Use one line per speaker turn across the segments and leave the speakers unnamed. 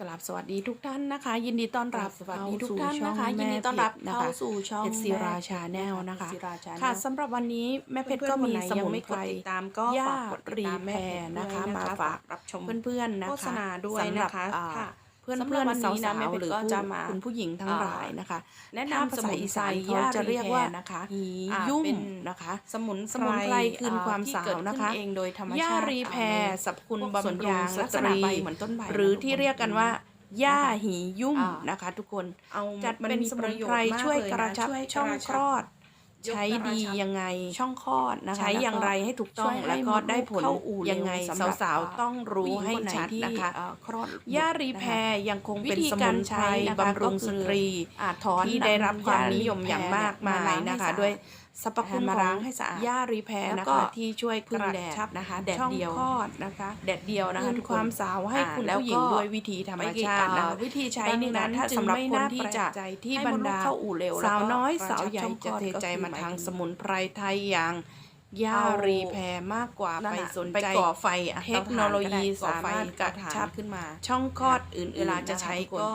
กราบสวัสดีทุกท่านนะคะ ยินดีต้อนรับ
สวัสดีทุก
เข้
ท่านนะคะ
ช่อง
ยินดีต้อนรับ
แม่
เข้า
เพชร
สู่ช่อง
เพชรศิราชาแนลนะคะ
เพชรศิราชาแนล
ค่ะสำหรับวันนี้แม่เพชรก็มีสมุนไพร
ติดตามก็
ย่า
ฝากกดติด
รี
ตาม
แพรนะคะ
ด้วย
มาฝาก
รับชม
เพื่อนๆนะคะ
โฆษณาด้วย
สำหรับ
นะคะ
อ่า
ค่ะ
เพื่อน
สำหรับ
เพื่อน
วัน
สา
นี้นะแม่
ว
เพ
ๆ
ชร
หรือ
ก็
ผู้
จะมา
คุณผู้หญิงทั้ง
อ่า
หลายนะคะ
แนะ
ถ้านำภา
ส
ษา
มุน
อี
ไพร
สานเขา
ย่า
จะเรียกว่า
รีแพรนะคะ
หี
อ่า
ยุ่ม
เป็น
นะคะ
สมุน
สมุนไพรคืน
อ่
ความ
ที่
สาว
เกิดขึ้
นะคะ
เองโดยธรรม
ย่า
ชาติ
รีแพร
อ่า
สรรพคุณ
พวก
บำ
ส่วน
รุ
ยาง
ง
ลั
ส
กษ
ต
ณะ
รี
ใบเหมือนต้นไผ่
หรือ
นะ
ที่
ทุกคน
เรียกกันว่าย่าหียุ่ม
อ่าน
นะคะ ทุกคน
เอา
จัด
มัน
เป็น
มี
ส
ป
มุน
ระโยช
ไพร
น์มาก
ช่วย
เลย
กระ
นะ
ชับ
ช่วย
ช่อง
กระ
ค
ชั
ล
บ
อด
ยก
ใช้
กระ
ดี
ชับ
ยังไงช่องคลอดนะคะ
ใช้อย่างไรให้ถูกต้อง
ช่วย
แล้วก็ได้ผล
เข้าอู่
ยังไง
เร็ว
สำหรับ
สาวๆต้องรู้
ผู้
ให้
ญิงคนไน
ชัด
ที่
นะคะ
เอ่อคลอด
ย่ารีแพรยังคงเป็น
วิธี
สมุ
การ
น
ใช้
ไพร
นะคะ
บำรุง
ก็คือ
สตรี
อ่าถอน
ที่ได้รับความนิยมอย่างมากมายนะคะด้วย สรรพคุณ
มา
ของ
ล้างให้สะอาด
ย่ารีแพร
แล้ว
นะ
ก็
คะที่ช่วยก
พึ่ง
ระ
แดด
ชับ
นะคะแดด
ช่อง
เดียว
คลอดนะคะ
แดดเดียวนะคะ
คืน
ทุก
ความสาวให้
อ่า
คุณ
แล้ว
ผู้หญิง
ก็
ด้วยวิธีธรรมชาตินะคะ
วิธีใช้
ดัง
นี่นะ
นั้น
ถ้า
จึง
สำหรับ
ไม่
คน
น่า
ที่
แปลก
จะ
ใจที่
ให้
บร
ม
ร
ด
ดา
เข้าอู่เร็ว
สาวน้อย
แล้วก็
สาวใหญ่
กรชับ
จะ
ช่องคลอด
เทใจมาทาง
ก็คือหมายถึง
สมุนไพรไทยอย่างย่า
เอา
รีแพรมากกว่า
นั่น
ไป
น่ะ
สน
ไป
ใจ
ก่อไฟอะ
เทคโนโลยี
เตาถ่นก็ได้ก่อไฟ
สามารถกระชับ
ขึ้นมา
ช่องคลอดอื่นๆ
เวลาจะ
นค
ใช้
ทุคน
ก็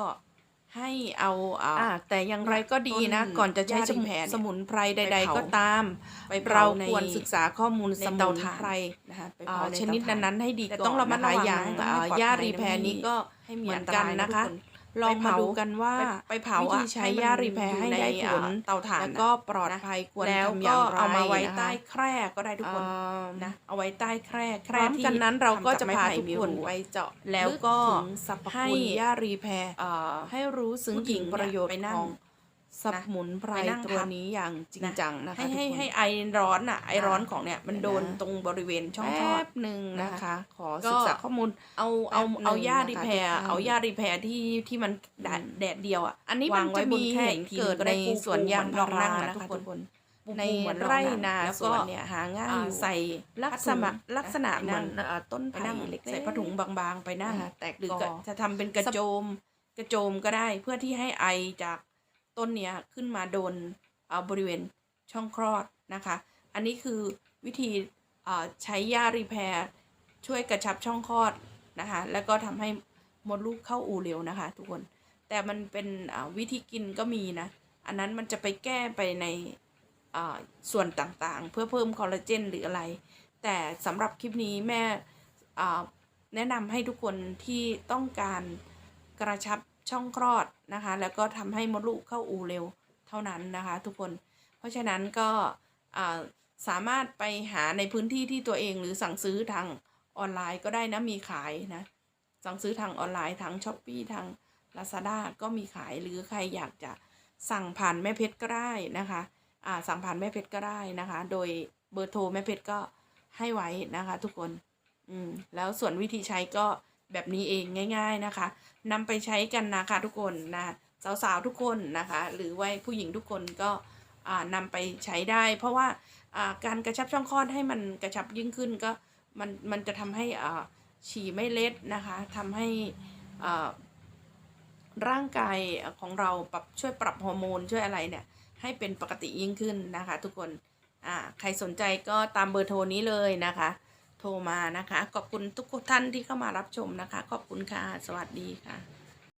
ให้เอาอ่า
อ่า
แต่อย่างไรก็ดีนะ
ต้น
ก่อนจะใช้
ย่า
ส
ริ
มุ
ม
น
แพรเนี่ย
สมุนไพรใด
ไป
ๆ
เผา
ก็ตาม
ไปเผา
เรา
ใน
ควรศึกษาข้อมูล
ใน
สมุ
เตานถ่าน
ไพร
นะคะไป
อ่า
เผาใน
ชนิด
เตาถ่า
นั้นๆให้ดี
แต่
ก่อน
ต้องระมัดระวัง
นคอย่าง
นะต้องให้
อ่า
ปลอดภัย
ย่ารีแพร
นะ
นี้ก็
ให้มี
เหมือน
อันต
กัน
รายนะ
นะคะ
ทุกคน
ลองมา
ไปเผา
ดูกันว่า
ไปเผา
วิ
อะ
ธีใช้
ให้มัน
ย่ารีแพรให้
อยู่ใน
ได้ผล
อ่าเตาถ่าน
แล้ว
น่ะ
ก็ปลอดภัยควร
แล้ว
ทำอ
ก็
ย่างไร
เอามาไว้
นะคะ
ใต้แคร่ก็ได้ทุกคน
อ่า
นะเอาไว้ใต้แคร่แค
พ
ร่
ร้อม
ที่
กันนั้นเราก็จะ
ทำ
พา
ไม้ไผ่
ทุก
มี
คน
รู
ไปเจาะ
แล้วก็
ลึถึงสรรพ
ให้
คุณย่ารีแพร
เอ่อ
ให้รู้ซึ้ง
ผู้หญิ
ถึ
ง
งประโยชน์
ไปนั่ง
ของ สมุนไพร
ไปนั่ง
ตัว
ทำ
นี้อย่างจริง
นะ
จังนะคะ
ให้ให้
ทุกคน
ให้ไอร้อนอะไอร้อนของเนี่ยมัน
เดี๋ยวนะ
โดนตรงบริเวณช่องคลอ
แป๊
ด
บหนึ่งนะคะ ขอ
ก็
ศึกษาข้อมูล
เอาเอา
แป๊บหนึ่ง
เอาหญ้า
นะคะ
รีแพร
ทุกท่าน
เอาหญ้ารีแพรที่ที่มันแดด
อืม
แดดเดียวอะ
อันนี้
วา
มั
ง
น
ไว้
จะ
บน
มี
แคร่
เห
อีกที
เกิด
ก็
ใน
ได้
สวนยางพารา
เหมือน
นะคะ
เรานั่งนะ
ทุกคน
ปู
ใน
เหมือนเรา
ไร่
นั่ง
นา
แล้ว
ส
ก็
วนเนี่ยหาง่าย
อ่า
อยู่
ใส่
ลักษณะลักษณะเหมือน
ไปนั่ง
เอ่อต้น
ไป
ไผ่
นั่ง
เล็กๆ
ใส่ผ้าถุงบางๆ ไปนั่ง
นะคะแตก
หรือ
ก่อ
ก็จะทำเป็นกระโจมกระโจมก็ได้เพื่อที่ให้ไอจาก ต้นเนี้ยขึ้นมาโดนเอ่อบริเวณช่องคลอดนะคะ อันนี้คือวิธีเอ่อใช้ยารีแพร์ช่วยกระชับช่องคลอดนะคะ แล้วก็ทำให้มดลูกเข้าอู่เร็วนะคะ ทุกคน แต่มันเป็นอ่าวิธีกินก็มีนะ อันนั้นมันจะไปแก้ไปในอ่าส่วนต่างๆ เพื่อเพิ่มคอลลาเจนหรืออะไร แต่สำหรับคลิปนี้แม่อ่าแนะนำให้ทุกคนที่ต้องการกระชับ ช่องคลอดนะคะ แล้วก็ทำให้มดลูกเข้าอูเร็วเท่านั้นนะคะ ทุกคน เพราะฉะนั้นก็สามารถไปหาในพื้นที่ที่ตัวเองหรือสั่งซื้อทางออนไลน์ก็ได้นะมีขายนะ สั่งซื้อทางออนไลน์ทางช้อปปีทาง Lazada ก็มีขายหรือใครอยากจะสั่งผ่านแม่เพชรก็ได้นะคะอ่าสั่งผ่านแม่เพชรก็ได้นะคะ โดยเบอร์โทรแม่เพชรก็ให้ไว้นะคะ ทุกคน อืมแล้วส่วนวิธีใช้ก็ แบบนี้เองง่าย ๆนะคะนำไปใช้กันนะคะทุกคนนะสาวๆทุกคนนะคะหรือว่าผู้หญิงทุกคนก็อ่านำไปใช้ได้ เพราะว่าการกระชับช่องคลอดให้มันกระชับยิ่งขึ้นก็มันมันจะทำให้อ่าฉี่ไม่เล็ดนะคะทำให้อ่าร่างกายของเราปรับช่วยปรับฮอร์โมนช่วยอะไรเนี่ยให้เป็นปกติยิ่งขึ้นนะคะ ทุกคน อ่า ใครสนใจก็ตามเบอร์โทรนี้เลยนะคะ โทรมานะคะ ขอบคุณทุกท่านที่เข้ามารับชมนะคะ ขอบคุณค่ะ สวัสดีค่ะ